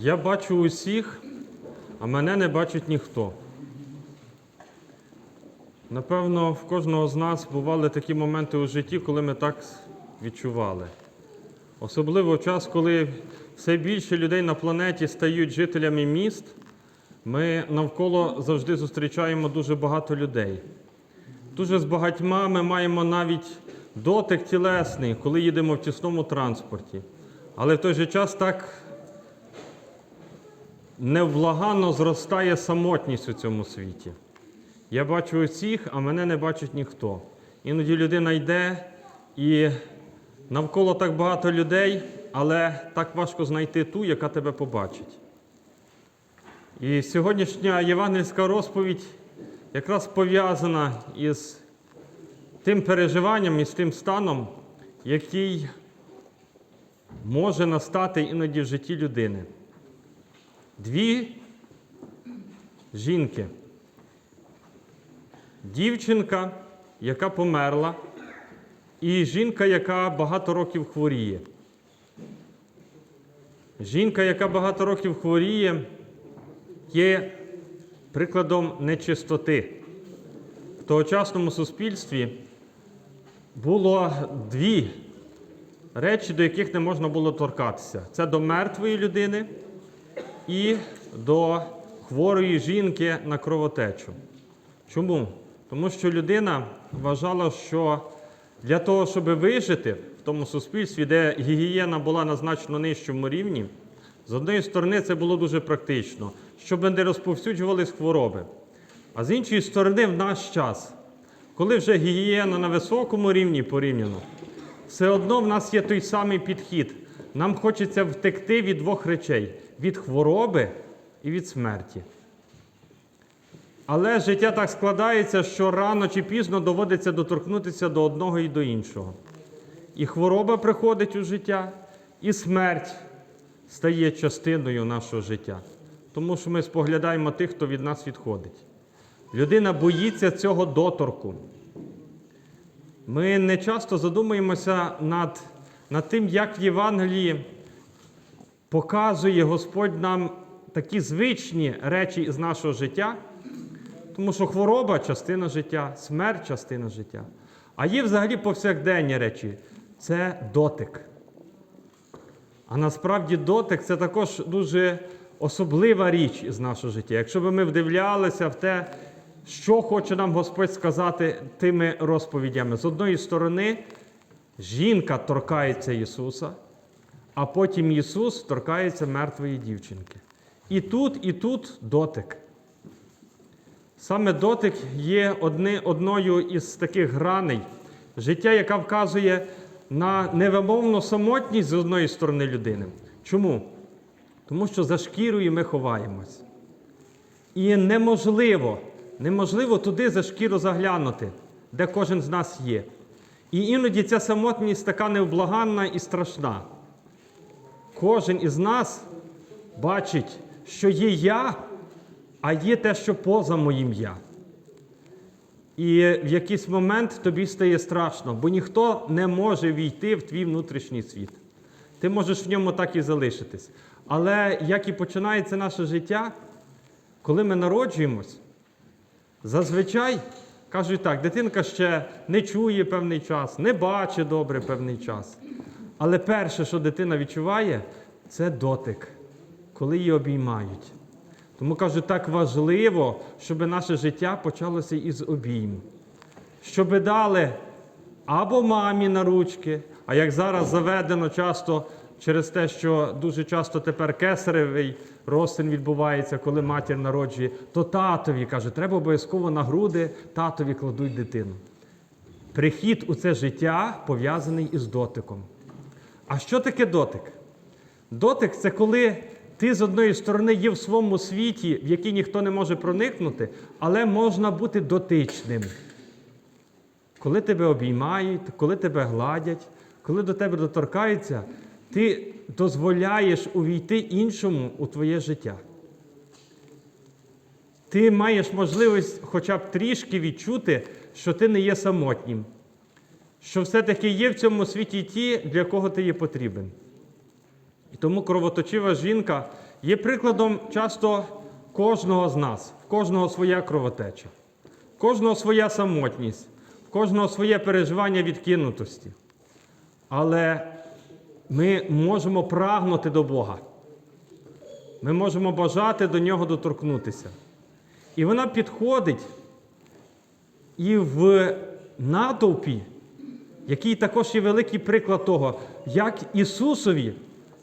Я бачу усіх, а мене не бачить ніхто. Напевно, в кожного з нас бували такі моменти у житті, коли ми так відчували. Особливо в час, коли все більше людей на планеті стають жителями міст, ми навколо завжди зустрічаємо дуже багато людей. Дуже з багатьма ми маємо навіть дотик тілесний, коли їдемо в тісному транспорті. Але в той же час так невблаганно зростає самотність у цьому світі. Я бачу усіх, а мене не бачить ніхто. Іноді людина йде і навколо так багато людей, але так важко знайти ту, яка тебе побачить. І сьогоднішня євангельська розповідь якраз пов'язана із тим переживанням і з тим станом, який може настати іноді в житті людини. Дві жінки. Дівчинка, яка померла, і жінка, яка багато років хворіє. Жінка, яка багато років хворіє, є прикладом нечистоти. В тогочасному суспільстві було дві речі, до яких не можна було торкатися: це до мертвої людини і до хворої жінки на кровотечу. Чому? Тому що людина вважала, що для того, щоб вижити в тому суспільстві, де гігієна була на значно нижчому рівні, з однієї сторони це було дуже практично, щоб не розповсюджувались хвороби. А з іншої сторони, в наш час, коли вже гігієна на високому рівні порівняно, все одно в нас є той самий підхід. Нам хочеться втекти від двох речей: від хвороби і від смерті. Але життя так складається, що рано чи пізно доводиться доторкнутися до одного і до іншого. І хвороба приходить у життя, і смерть стає частиною нашого життя. Тому що ми споглядаємо тих, хто від нас відходить. Людина боїться цього доторку. Ми не часто задумуємося над, над тим, як в Євангелії показує Господь нам такі звичні речі з нашого життя. Тому що хвороба частина життя, смерть частина життя. А є взагалі повсякденні речі це дотик. А насправді дотик це також дуже особлива річ із нашого життя. Якщо б ми вдивлялися в те, що хоче нам Господь сказати тими розповідями. З одної сторони, жінка торкається Ісуса, а потім Ісус торкається мертвої дівчинки. І тут, і тут дотик. Саме дотик є одни, одною із таких граней життя, яка вказує на невимовну самотність з одної сторони людини. Чому? Тому що за шкірою ми ховаємось. І неможливо, неможливо туди за шкіру заглянути, де кожен з нас є. І іноді ця самотність така невблаганна і страшна. Кожен із нас бачить, що є я, а є те, що поза моїм я. І в якийсь момент тобі стає страшно, бо ніхто не може війти в твій внутрішній світ. Ти можеш в ньому так і залишитись. Але як і починається наше життя, коли ми народжуємось, зазвичай кажуть так, дитинка ще не чує певний час, не бачить добре певний час. Але перше, що дитина відчуває, це дотик, коли її обіймають. Тому кажу, так важливо, щоб наше життя почалося із обійму. Щоб дали або мамі на ручки, а як зараз заведено часто через те, що дуже часто тепер кесаревий розтин відбувається, коли матір народжує, то татові каже, треба обов'язково на груди татові кладуть дитину. Прихід у це життя пов'язаний із дотиком. А що таке дотик? Дотик це коли ти з одної сторони є в своєму світі, в який ніхто не може проникнути, але можна бути дотичним. Коли тебе обіймають, коли тебе гладять, коли до тебе доторкаються, ти дозволяєш увійти іншому у твоє життя. Ти маєш можливість хоча б трішки відчути, що ти не є самотнім, що все-таки є в цьому світі ті, для кого ти є потрібен. І тому кровоточива жінка, є прикладом часто кожного з нас, в кожного своя кровотеча, в кожного своя самотність, в кожного своє переживання відкинутості. Але ми можемо прагнути до Бога. Ми можемо бажати до нього доторкнутися. І вона підходить і в натовпі, який також є великий приклад того, як Ісусові,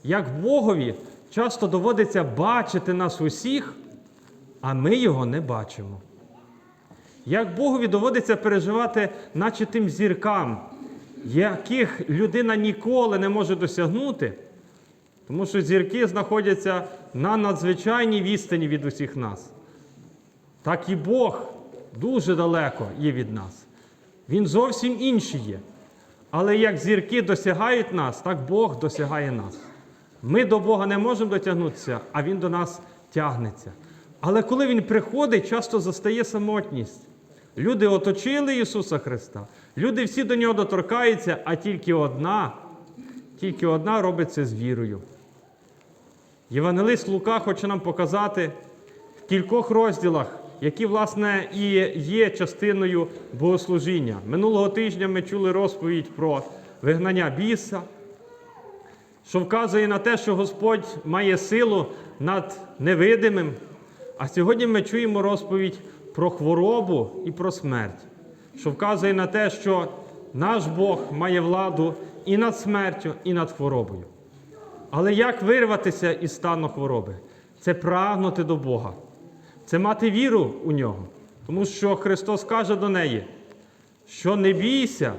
як Богові часто доводиться бачити нас усіх, а ми його не бачимо. Як Богові доводиться переживати, наче тим зіркам, яких людина ніколи не може досягнути, тому що зірки знаходяться на надзвичайній відстані від усіх нас. Так і Бог дуже далеко є від нас. Він зовсім інший є. Але як зірки досягають нас, так Бог досягає нас. Ми до Бога не можемо дотягнутися, а Він до нас тягнеться. Але коли Він приходить, часто застає самотність. Люди оточили Ісуса Христа, люди всі до нього доторкаються, а тільки одна, тільки одна робить це з вірою. Євангелист Лука хоче нам показати в кількох розділах, які, власне, і є частиною богослужіння. Минулого тижня ми чули розповідь про вигнання біса, що вказує на те, що Господь має силу над невидимим. А сьогодні ми чуємо розповідь про хворобу і про смерть, що вказує на те, що наш Бог має владу і над смертю, і над хворобою. Але як вирватися із стану хвороби? Це прагнути до Бога, це мати віру у нього. Тому що Христос каже до неї, що не бійся,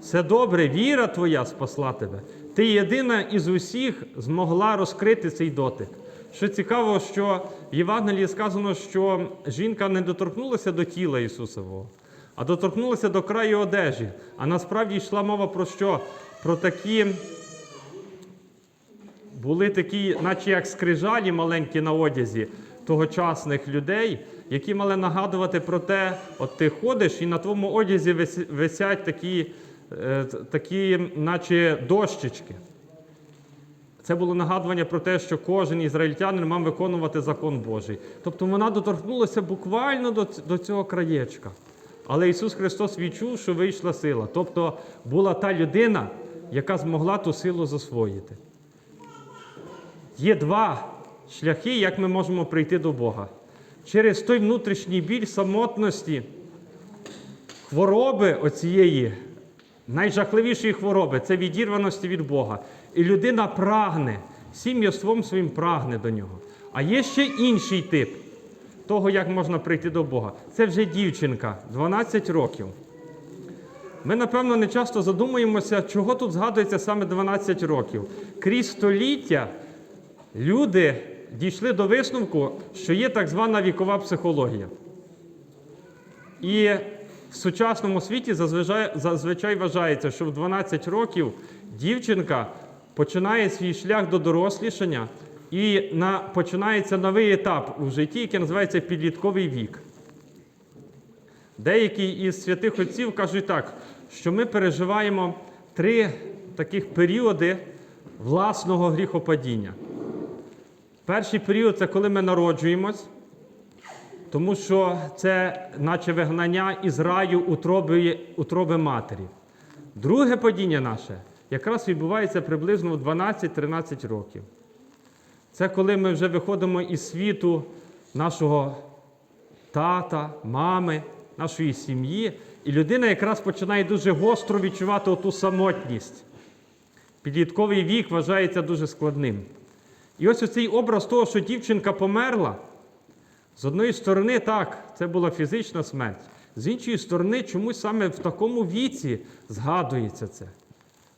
все добре, віра твоя спасла тебе. Ти єдина із усіх змогла розкрити цей дотик. Що цікаво, що в Євангелії сказано, що жінка не доторкнулася до тіла Ісусового, а доторкнулася до краю одежі. А насправді йшла мова про що? Про такі були такі, наче як скрижалі маленькі на одязі тогочасних людей, які мали нагадувати про те, от ти ходиш, і на твоєму одязі висять такі, е, такі наче дощечки. Це було нагадування про те, що кожен ізраїльтянин мав виконувати закон Божий. Тобто вона доторкнулася буквально до, до цього краєчка. Але Ісус Христос відчув, що вийшла сила. Тобто була та людина, яка змогла ту силу засвоїти. Є два шляхи, як ми можемо прийти до Бога. Через той внутрішній біль самотності, хвороби оцієї, найжахливішої хвороби це відірваності від Бога. І людина прагне, сім'яством своїм прагне до нього. А є ще інший тип того, як можна прийти до Бога. Це вже дівчинка, 12 років. Ми, напевно, не часто задумуємося, чого тут згадується саме 12 років. Крізь століття люди дійшли до висновку, що є так звана вікова психологія. І в сучасному світі зазвичай, зазвичай вважається, що в 12 років дівчинка починає свій шлях до дорослішання і на, починається новий етап у житті, який називається підлітковий вік. Деякі із святих отців кажуть так, що ми переживаємо три таких періоди власного гріхопадіння. Перший період це коли ми народжуємось, тому що це наче вигнання із раю утроби, утроби матері. Друге падіння наше якраз відбувається приблизно в 12-13 років. Це коли ми вже виходимо із світу нашого тата, мами, нашої сім'ї, і людина якраз починає дуже гостро відчувати оту самотність. Підлітковий вік вважається дуже складним. І ось оцей образ того, що дівчинка померла, з одної сторони, так, це була фізична смерть, з іншої сторони, чомусь саме в такому віці згадується це.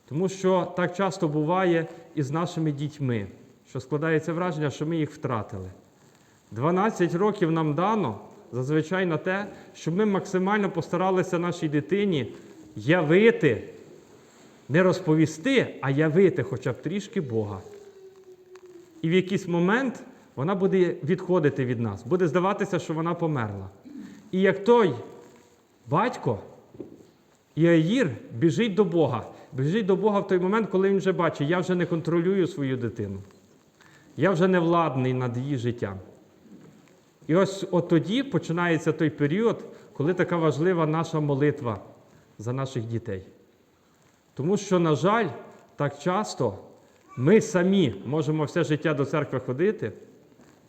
Тому що так часто буває і з нашими дітьми, що складається враження, що ми їх втратили. 12 років нам дано зазвичай на те, щоб ми максимально постаралися нашій дитині явити, не розповісти, а явити хоча б трішки Бога. І в якийсь момент вона буде відходити від нас, буде здаватися, що вона померла. І як той батько, Іаїр біжить до Бога, біжить до Бога в той момент, коли він вже бачить, я вже не контролюю свою дитину. Я вже не владний над її життям. І ось от тоді починається той період, коли така важлива наша молитва за наших дітей. Тому що, на жаль, так часто ми самі можемо все життя до церкви ходити,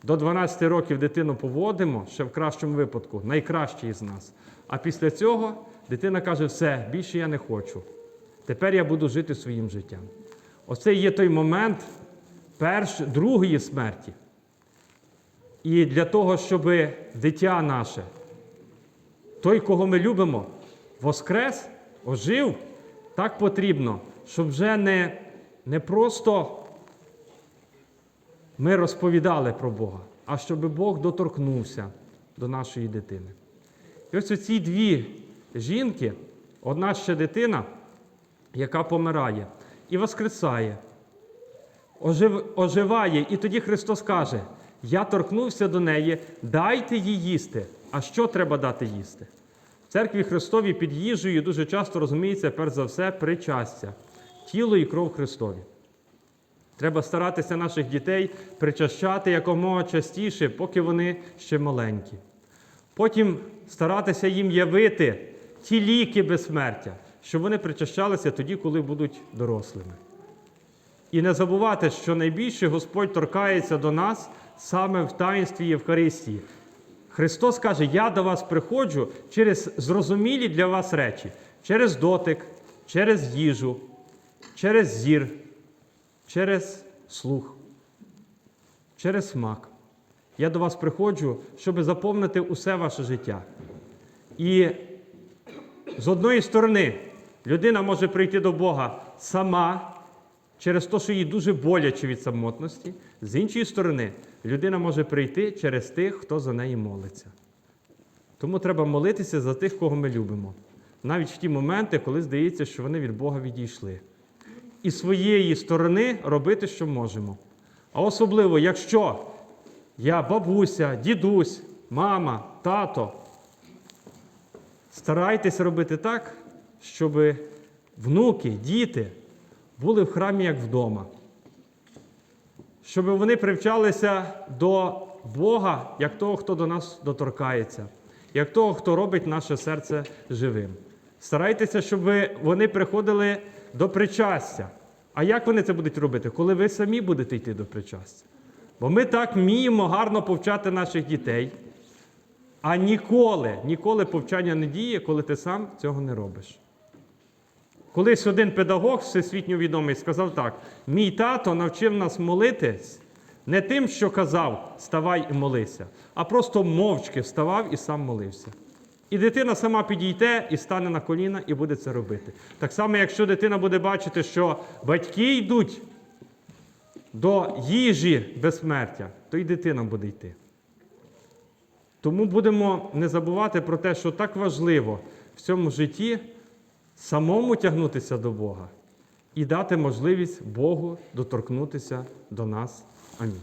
до 12 років дитину поводимо, ще в кращому випадку, найкращий із нас. А після цього дитина каже: все, більше я не хочу. Тепер я буду жити своїм життям. Оце є той момент перш, другої смерті. І для того, щоб дитя наше, той, кого ми любимо, воскрес, ожив, так потрібно, щоб вже не, не просто ми розповідали про Бога, а щоб Бог доторкнувся до нашої дитини. І ось оці дві жінки, одна ще дитина, яка помирає і воскресає, ожив, оживає, і тоді Христос каже: Я торкнувся до неї, дайте їй їсти. А що треба дати їсти? В церкві Христові під їжею дуже часто розуміється, перш за все, причастя, тіло і кров Христові. Треба старатися наших дітей причащати якомога частіше, поки вони ще маленькі. Потім старатися їм явити ті ліки безсмертя, щоб вони причащалися тоді, коли будуть дорослими. І не забувати, що найбільше Господь торкається до нас саме в таїнстві Євхаристії. Христос каже: Я до вас приходжу через зрозумілі для вас речі, через дотик, через їжу, через зір, через слух, через смак. Я до вас приходжу, щоб заповнити усе ваше життя. І з одної сторони, людина може прийти до Бога сама через те, що їй дуже боляче від самотності. З іншої сторони, людина може прийти через тих, хто за неї молиться. Тому треба молитися за тих, кого ми любимо, навіть в ті моменти, коли здається, що вони від Бога відійшли. І своєї сторони робити, що можемо. А особливо, якщо я бабуся, дідусь, мама, тато, старайтесь робити так, щоб внуки, діти були в храмі як вдома. Щоб вони привчалися до Бога як того, хто до нас доторкається, як того, хто робить наше серце живим. Старайтеся, щоб вони приходили до причастя. А як вони це будуть робити? Коли ви самі будете йти до причастя? Бо ми так вміємо гарно повчати наших дітей, а ніколи, ніколи повчання не діє, коли ти сам цього не робиш. Колись один педагог всесвітньо відомий сказав так: мій тато навчив нас молитись не тим, що казав, ставай і молися, а просто мовчки вставав і сам молився. І дитина сама підійде і стане на коліна і буде це робити. Так само, якщо дитина буде бачити, що батьки йдуть до їжі безсмертя, то і дитина буде йти. Тому будемо не забувати про те, що так важливо в цьому житті самому тягнутися до Бога і дати можливість Богу доторкнутися до нас. Амінь.